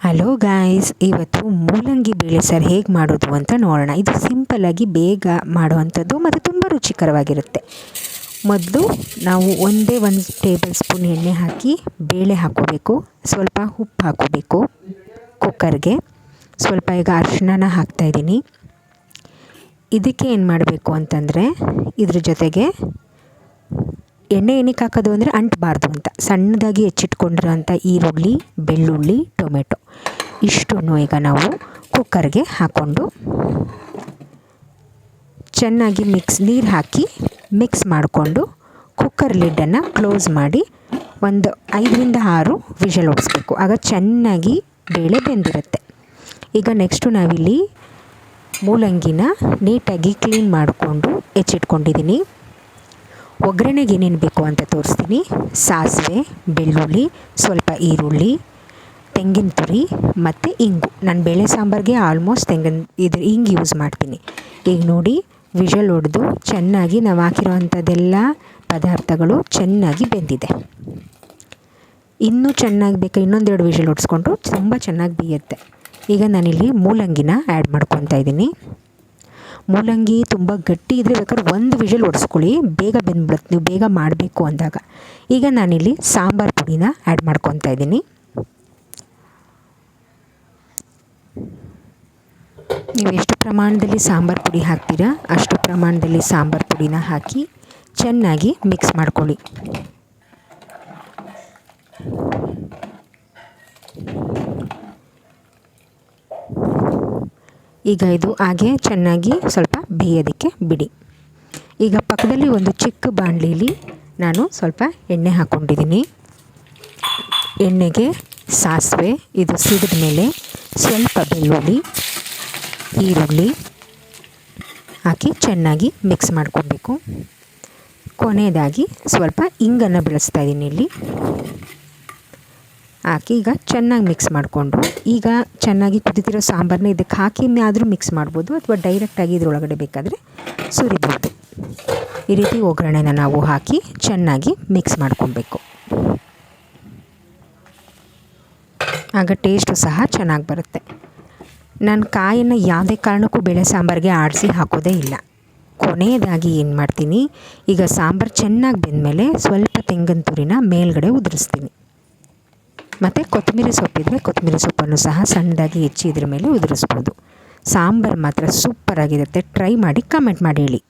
Hello guys ಇವತ್ತು ಮೂಲಂಗಿ ಬೇಳೆ ಸರ್ ಹೇಗೆ ಮಾಡೋದು ಅಂತ ನೋಡೋಣ. ಇದು ಸಿಂಪಲ್ಲಾಗಿ ಬೇಗ ಮಾಡುವಂಥದ್ದು ಮತ್ತು ತುಂಬ ರುಚಿಕರವಾಗಿರುತ್ತೆ. ಮೊದಲು ನಾವು ಒಂದೇ ಒಂದು ಟೇಬಲ್ ಸ್ಪೂನ್ ಎಣ್ಣೆ ಹಾಕಿ ಬೇಳೆ ಹಾಕೋಬೇಕು. ಸ್ವಲ್ಪ ಉಪ್ಪು ಹಾಕೋಬೇಕು. ಕುಕ್ಕರ್ಗೆ ಸ್ವಲ್ಪ ಈಗ ಅರಿಶಿನ ಹಾಕ್ತಾಯಿದ್ದೀನಿ ಇದಕ್ಕೆ ಏನು ಮಾಡಬೇಕು ಅಂತಂದರೆ ಇದ್ರ ಜೊತೆಗೆ ಎಣ್ಣೆ ಏನಕ್ಕೆ ಹಾಕೋದು ಅಂದರೆ ಅಂಟಬಾರ್ದು ಅಂತ. ಸಣ್ಣದಾಗಿ ಹೆಚ್ಚಿಟ್ಕೊಂಡಿರೋಂಥ ಈರುಳ್ಳಿ, ಬೆಳ್ಳುಳ್ಳಿ, ಟೊಮೆಟೊ. ಇಷ್ಟನ್ನು ಈಗ ನಾವು ಕುಕ್ಕರ್ಗೆ ಹಾಕ್ಕೊಂಡು ಚೆನ್ನಾಗಿ ಮಿಕ್ಸ್ ನೀರು ಹಾಕಿ ಮಿಕ್ಸ್ ಮಾಡಿಕೊಂಡು ಕುಕ್ಕರ್ ಲಿಡ್ಡನ್ನು ಕ್ಲೋಸ್ ಮಾಡಿ ಒಂದು ಐದರಿಂದ ಆರು ವಿಷಲ್ ಹೊಡಿಸ್ಬೇಕು ಆಗ ಚೆನ್ನಾಗಿ ಬೇಳೆ ಬೆಂದಿರುತ್ತೆ. ಈಗ ನೆಕ್ಸ್ಟು ನಾವಿಲ್ಲಿ ಮೂಲಂಗಿನ ನೀಟಾಗಿ ಕ್ಲೀನ್ ಮಾಡಿಕೊಂಡು ಹೆಚ್ಚಿಟ್ಕೊಂಡಿದ್ದೀನಿ ಒಗ್ಗರಣೆಗೆ ಏನೇನು ಬೇಕು ಅಂತ ತೋರಿಸ್ತೀನಿ. ಸಾಸಿವೆ, ಬೆಳ್ಳುಳ್ಳಿ, ಸ್ವಲ್ಪ ಈರುಳ್ಳಿ, ತೆಂಗಿನ ತುರಿ ಮತ್ತು ಇಂಗು. ನಾನು ಬೇಳೆ ಸಾಂಬಾರಿಗೆ ಆಲ್ಮೋಸ್ಟ್ ತೆಂಗಿನ ಇದು ಇಂಗ್ ಯೂಸ್ ಮಾಡ್ತೀನಿ. ಈಗ ನೋಡಿ ವಿಷಲ್ ಹೊಡೆದು ಚೆನ್ನಾಗಿ ನಾವು ಹಾಕಿರೋವಂಥದ್ದೆಲ್ಲ ಪದಾರ್ಥಗಳು ಚೆನ್ನಾಗಿ ಬೆಂದಿದೆ. ಇನ್ನೂ ಚೆನ್ನಾಗಿ ಬೇಕಾ? ಇನ್ನೊಂದೆರಡು ವಿಷಲ್ ಹೊಡೆಸ್ಕೊಂಡು ತುಂಬ ಚೆನ್ನಾಗಿ ಬೇಯುತ್ತೆ. ಈಗ ನಾನಿಲ್ಲಿ ಮೂಲಂಗಿನ ಆ್ಯಡ್ ಮಾಡ್ಕೊತಾ ಇದ್ದೀನಿ ಮೂಲಂಗಿ ತುಂಬ ಗಟ್ಟಿ ಇದ್ದರೆ ಬೇಕಾದ್ರೆ ಒಂದು ವಿಷಲ್ ಹೊಡೆಸ್ಕೊಳ್ಳಿ ಬೇಗ ಬೆಂದ್ಬಿಡುತ್ತೆ. ನೀವು ಬೇಗ ಮಾಡಬೇಕು ಅಂದಾಗ. ಈಗ ನಾನಿಲ್ಲಿ ಸಾಂಬಾರು ಪುಡಿನ ಆ್ಯಡ್ ಮಾಡ್ಕೊತಾ ಇದ್ದೀನಿ. ನೀವು ಎಷ್ಟು ಪ್ರಮಾಣದಲ್ಲಿ ಸಾಂಬಾರು ಪುಡಿ ಹಾಕ್ತೀರಾ ಅಷ್ಟು ಪ್ರಮಾಣದಲ್ಲಿ ಸಾಂಬಾರು ಪುಡಿನ ಹಾಕಿ ಚೆನ್ನಾಗಿ ಮಿಕ್ಸ್ ಮಾಡ್ಕೊಳ್ಳಿ. ಈಗ ಇದು ಹಾಗೆ ಚೆನ್ನಾಗಿ ಸ್ವಲ್ಪ ಬೇಯೋದಕ್ಕೆ ಬಿಡಿ. ಈಗ ಪಕ್ಕದಲ್ಲಿ ಒಂದು ಚಿಕ್ಕ ಬಾಣಲಿಲಿ ನಾನು ಸ್ವಲ್ಪ ಎಣ್ಣೆ ಹಾಕ್ಕೊಂಡಿದ್ದೀನಿ. ಎಣ್ಣೆಗೆ ಸಾಸಿವೆ, ಇದು ಸಿಡಿದ ಮೇಲೆ ಸ್ವಲ್ಪ ಬೆಳ್ಳುಳ್ಳಿ, ಈರುಳ್ಳಿ ಹಾಕಿ ಚೆನ್ನಾಗಿ ಮಿಕ್ಸ್ ಮಾಡ್ಕೊಬೇಕು. ಕೊನೆಯದಾಗಿ ಸ್ವಲ್ಪ ಇಂಗನ್ನು ಬೆಳೆಸ್ತಾ ಇದ್ದೀನಿ ಇಲ್ಲಿ. ಹಾಕಿ ಈಗ ಚೆನ್ನಾಗಿ ಮಿಕ್ಸ್ ಮಾಡಿಕೊಂಡು ಈಗ ಚೆನ್ನಾಗಿ ಕುದಿತಿರೋ ಸಾಂಬಾರನ್ನ ಇದಕ್ಕೆ ಹಾಕಿ ಆದರೂ ಮಿಕ್ಸ್ ಮಾಡ್ಬೋದು ಅಥವಾ ಡೈರೆಕ್ಟಾಗಿ ಇದ್ರೊಳಗಡೆ ಬೇಕಾದರೆ ಸುರಿಬೋದು. ಈ ರೀತಿ ಒಗ್ಗರಣೆನ ನಾವು ಹಾಕಿ ಚೆನ್ನಾಗಿ ಮಿಕ್ಸ್ ಮಾಡ್ಕೊಬೇಕು. ಆಗ ಟೇಸ್ಟು ಸಹ ಚೆನ್ನಾಗಿ ಬರುತ್ತೆ. ನಾನು ಕಾಯನ್ನು ಯಾವುದೇ ಕಾರಣಕ್ಕೂ ಬೇಳೆ ಸಾಂಬಾರಿಗೆ ಆಡಿಸಿ ಹಾಕೋದೇ ಇಲ್ಲ. ಕೊನೆಯದಾಗಿ ಏನು ಮಾಡ್ತೀನಿ? ಈಗ ಸಾಂಬಾರು ಚೆನ್ನಾಗಿ ಬೆಂದಮೇಲೆ ಸ್ವಲ್ಪ ತೆಂಗಿನ ತುರಿನ ಮೇಲ್ಗಡೆ ಉದುರಿಸ್ತೀನಿ. ಮತ್ತು ಕೊತ್ತಂಬರಿ ಸೊಪ್ಪಿದ್ರೆ ಕೊತ್ತಂಬರಿ ಸೊಪ್ಪನ್ನು ಸಹ ಸಣ್ಣದಾಗಿ ಹೆಚ್ಚಿ ಇದ್ರ ಮೇಲೆ ಉದುರಿಸ್ಬೋದು. ಸಾಂಬಾರು ಮಾತ್ರ ಸೂಪರಾಗಿರುತ್ತೆ ಟ್ರೈ ಮಾಡಿ ಕಮೆಂಟ್ ಮಾಡಿ ಹೇಳಿ.